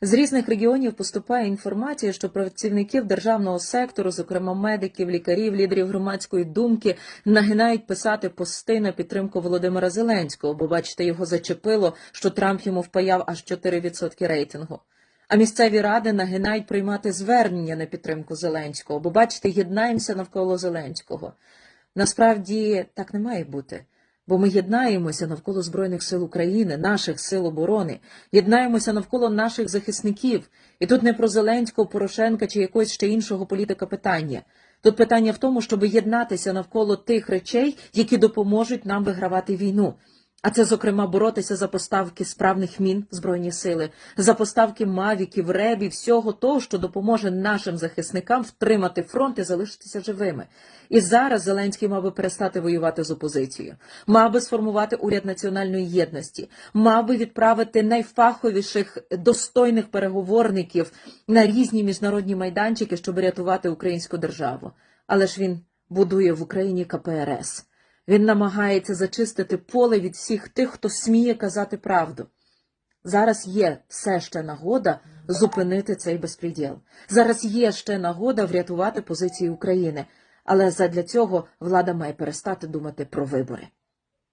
З різних регіонів поступає інформація, що працівників державного сектору, зокрема медиків, лікарів, лідерів громадської думки, нагинають писати пости на підтримку Володимира Зеленського, бо бачите, його зачепило, що Трамп йому впаяв аж 4% рейтингу. А місцеві ради нагинають приймати звернення на підтримку Зеленського, бо бачите, єднаємося навколо Зеленського. Насправді так не має бути. Бо ми єднаємося навколо Збройних сил України, наших сил оборони, єднаємося навколо наших захисників. І тут не про Зеленського, Порошенка чи якогось ще іншого політика питання. Тут питання в тому, щоб єднатися навколо тих речей, які допоможуть нам вигравати війну. А це, зокрема, боротися за поставки справних мін Збройні сили, за поставки мавіків, ребів, всього того, що допоможе нашим захисникам втримати фронт і залишитися живими. І зараз Зеленський мав би перестати воювати з опозицією, мав би сформувати уряд національної єдності, мав би відправити найфаховіших достойних переговорників на різні міжнародні майданчики, щоб рятувати українську державу. Але ж він будує в Україні КПРС. Він намагається зачистити поле від всіх тих, хто сміє казати правду. Зараз є все ще нагода зупинити цей безпреділ. Зараз є ще нагода врятувати позиції України. Але задля цього влада має перестати думати про вибори.